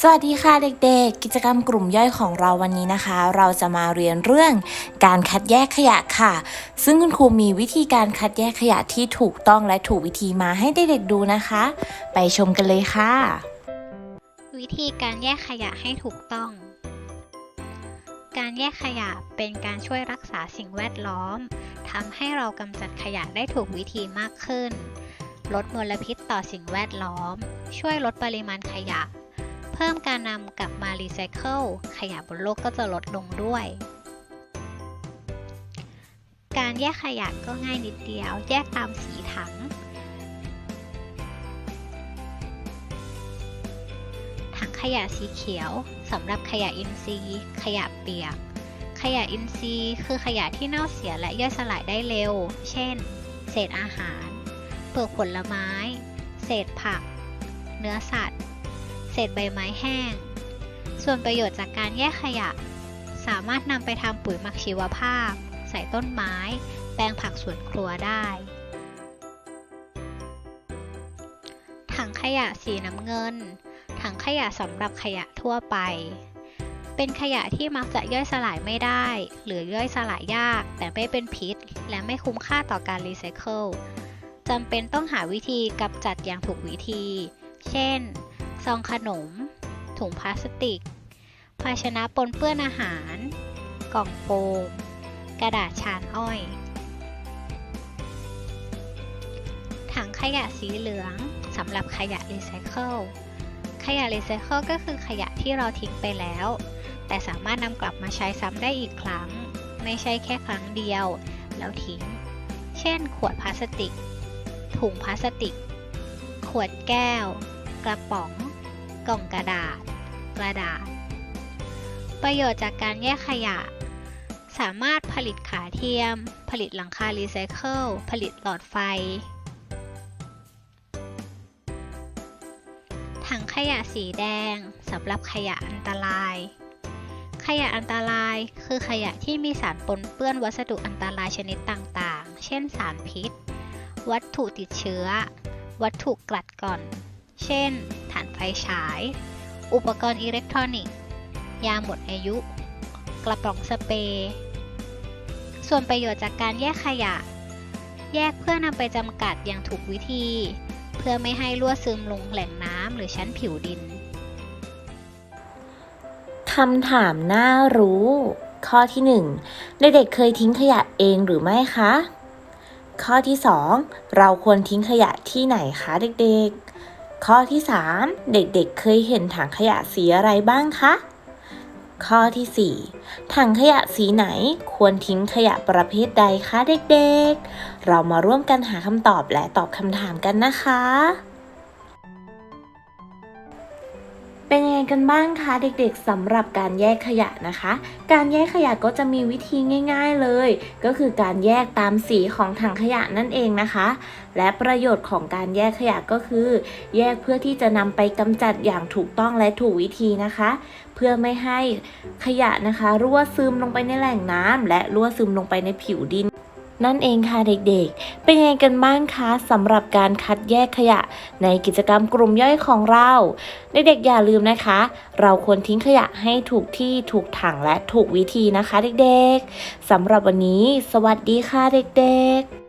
สวัสดีค่ะเด็กๆ กิจกรรมกลุ่มย่อยของเราวันนี้นะคะ เราจะมาเรียนเรื่องการคัดแยกขยะค่ะ ซึ่งคุณครูมีวิธีการคัดแยกขยะที่ถูกต้องและถูกวิธีมาให้เด็กๆดูนะคะ ไปชมกันเลยค่ะ วิธีการแยกขยะให้ถูกต้อง การแยกขยะเป็นการช่วยรักษาสิ่งแวดล้อมทำให้เรากำจัดขยะได้ถูกวิธีมากขึ้น ลดมลพิษต่อสิ่งแวดล้อม ช่วยลดปริมาณขยะ เพิ่มการนำกลับมารีไซเคิลขยะบนโลกก็จะลดลงด้วย การแยกขยะก็ง่ายนิดเดียว แยกตามสีถัง ถังขยะสีเขียวสำหรับขยะอินทรีย์ ขยะเปียก ขยะอินทรีย์ คือขยะที่เน่าเสียและย่อยสลายได้เร็ว เช่น เศษอาหาร เปลือกผลไม้ เศษผัก เนื้อสัตว์ เศษใบไม้แห้ง ส่วนประโยชน์จากการแยกขยะ สามารถนำไปทำปุ๋ยหมักชีวภาพ ใส่ต้นไม้ แปลงผักสวนครัวได้ ถังขยะสีน้ำเงิน ถังขยะสำหรับขยะทั่วไป เป็นขยะที่มักจะย่อยสลายไม่ได้ หรือย่อยสลายยาก แต่ไม่เป็นพิษ และไม่คุ้มค่าต่อการรีไซเคิลจำเป็นต้องหาวิธีกำจัดอย่างถูกวิธี เช่น ซองขนม ถุงพลาสติก ภาชนะปนเปื้อนอาหาร กล่องโฟม กระดาษชานอ้อย ถังขยะสีเหลืองสำหรับขยะรีไซเคิล ขยะรีไซเคิลก็คือขยะที่เราทิ้งไปแล้ว แต่สามารถนำกลับมาใช้ซ้ำได้อีกครั้ง ไม่ใช่แค่ครั้งเดียว แล้วทิ้ง เช่น ขวดพลาสติก ถุงพลาสติก ขวดแก้ว กระป๋อง กล่องกระดาษ กระดาษ ประโยชน์จากการแยกขยะ สามารถผลิตขาเทียม ผลิตหลังคารีไซเคิล ผลิตหลอดไฟ ถังขยะสีแดงสำหรับขยะอันตราย ขยะอันตรายคือขยะที่มีสารปนเปื้อนวัสดุอันตรายชนิดต่างๆ เช่นสารพิษ วัตถุติดเชื้อ วัตถุกลัดก่อน เช่นถ่านไฟฉาย อุปกรณ์อิเล็กทรอนิกส์ ยาหมดอายุ กระป๋องสเปรย์ ส่วนประโยชน์จากการแยกขยะ แยกเพื่อนำไปจำกัดอย่างถูกวิธี เพื่อไม่ให้รั่วซึมลงแหล่งน้ำหรือชั้นผิวดินคำถามน่ารู้ ข้อที่ 1 เด็กๆเคยทิ้งขยะเองหรือไม่คะ ข้อที่ 2 เราควรทิ้งขยะที่ไหนคะเด็กๆ ข้อที่ 3 เด็กๆ เคยเห็นถังขยะสีอะไรบ้างคะ ข้อที่ 4 ถังขยะสีไหนควรทิ้งขยะประเภทใดคะเด็กๆ เรามาร่วมกันหาคำตอบและตอบคำถามกันนะคะ เป็นยังไงกันบ้างคะเด็กๆสำหรับการแยกขยะนะคะ การแยกขยะก็จะมีวิธีง่าย ๆเลย ก็คือการแยกตามสีของถังขยะนั่นเองนะคะ และประโยชน์ของการแยกขยะก็คือ แยกเพื่อที่จะนำไปกำจัดอย่างถูกต้องและถูกวิธีนะคะ เพื่อไม่ให้ขยะนะคะรั่วซึมลงไปในแหล่งน้ำและรั่วซึมลงไปในผิวดิน นั่นเองค่ะเด็กๆ เป็นยังไงกันบ้างคะสำหรับการคัดแยกขยะ ในกิจกรรมกลุ่มย่อยของเรา เด็กๆอย่าลืมนะคะ เราควรทิ้งขยะให้ถูกที่ถูกถังและถูกวิธีนะคะเด็กๆสำหรับวันนี้ สวัสดีค่ะเด็กๆ